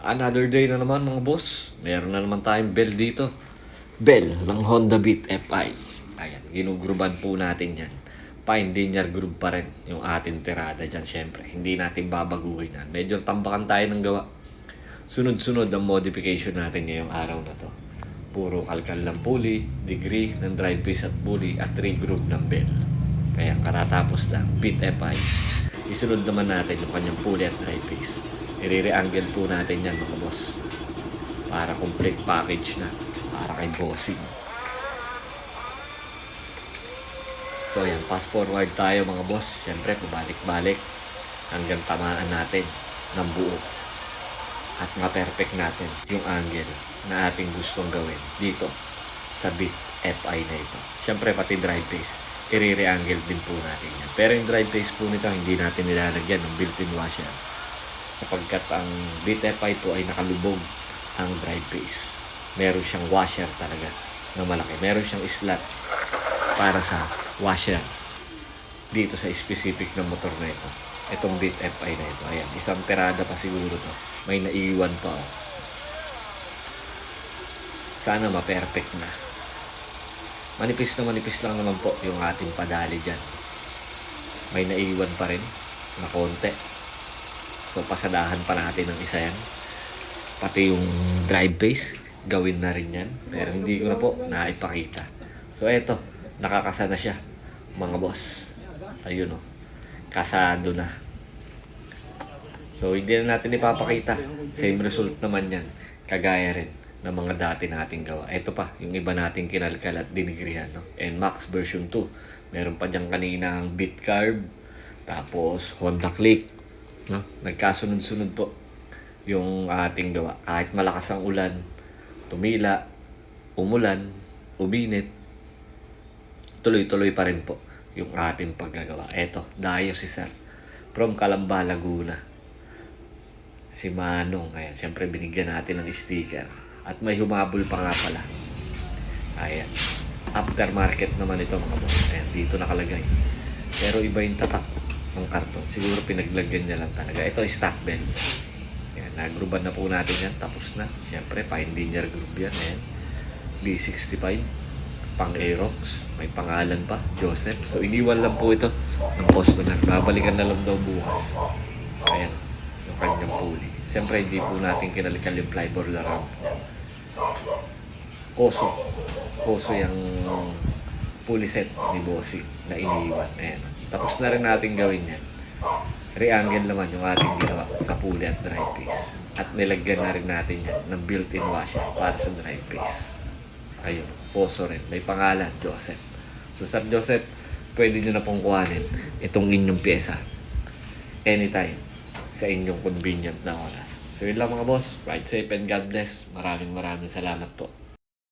Another day na naman mga boss. Meron na naman tayong bell dito. Bell ng Honda Beat FI. Ayan, ginugruban po natin yan. Fine linear groove pa rin yung ating tirada dyan syempre. Hindi natin babaguhin yan. Medyo tambakan tayo ng gawa. Sunod-sunod ang modification natin ngayong araw na to. Puro kalkal ng pulley, degree ng drive piece at pulley at re-groove ng bell. Kaya katatapos lang, Beat FI. Isunod naman natin yung kanyang pulley at drive piece. I-re-angle po natin yan mga boss. Para complete package na. Para kay bossing. So yan, fast forward tayo mga boss. Siyempre, pabalik-balik hanggang tamaan natin ng buo. At ma-perfect natin yung angle na ating gustong gawin dito sa Beat FI na ito. Siyempre, pati drive base, i-re-angle din po natin yan. Pero yung drive base po nito, hindi natin nilalagyan ng built-in washer. Sapagkat ang Beat FI po ay nakalubog ang drive base. Meron siyang washer talaga na malaki. Meron siyang slot para sa washer dito sa specific na motor na ito. Itong Beat FI na ito. Ayan, isang terada pa siguro to. May naiwan pa. Oh. Sana ma-perfect na. Manipis na manipis lang naman po yung ating padali dyan. May naiwan pa rin na konti. So, pasadahan pa natin ng isa yan. Pati yung drive base, gawin na rin yan. Pero hindi ko na po naipakita. So, eto, nakakasa na siya, mga boss. Ayun o, kasado na. So, hindi na natin ipapakita. Same result naman yan. Kagaya rin ng mga dati nating gawa. Ito pa, yung iba nating kinalkal at dinigrihan. No? And Max version 2. Meron pa dyan kanina ang bit carb. Tapos, Honda Click. No? Nagkasunod-sunod po yung ating gawa. Kahit malakas ang ulan, tumila, umulan, uminit, tuloy-tuloy pa rin po yung ating paggagawa. Eto, dayo si Sir. From Calamba, Laguna. Si Manong. Ayan, siyempre binigyan natin ng sticker. At may humabol pa nga pala. Ayan. Aftermarket naman ito mga boss. Ayan, dito nakalagay. Pero iba yung tatak ng karton. Siguro pinaglagyan niya lang talaga. Ito, stock belt. Ayan, nagruban na po natin yan. Tapos na. Siyempre, fine linear group yan. Ayan. B65 pang Aerox. May pangalan pa, Joseph. So, iniwan lang po ito ng customer. Babalikan na lang daw bukas. Ayan, yung kanyang pulley. Siyempre, hindi po natin kinalikal yung flyboard around. Koso. Koso yung pulley set ni Bossy na iniwan. Ayan. Tapos na rin natin gawin yan. Re-angle naman yung ating ginawa sa pulley at drive piece. At nilagyan na rin natin yan ng built-in washer para sa drive piece. Ayun, poso rin. May pangalan, Joseph. So, Sir Joseph, pwede nyo na pong kuhanin itong inyong pyesa. Anytime sa inyong convenient na oras. So, yun lang mga boss. Ride safe and God bless. Maraming maraming salamat po.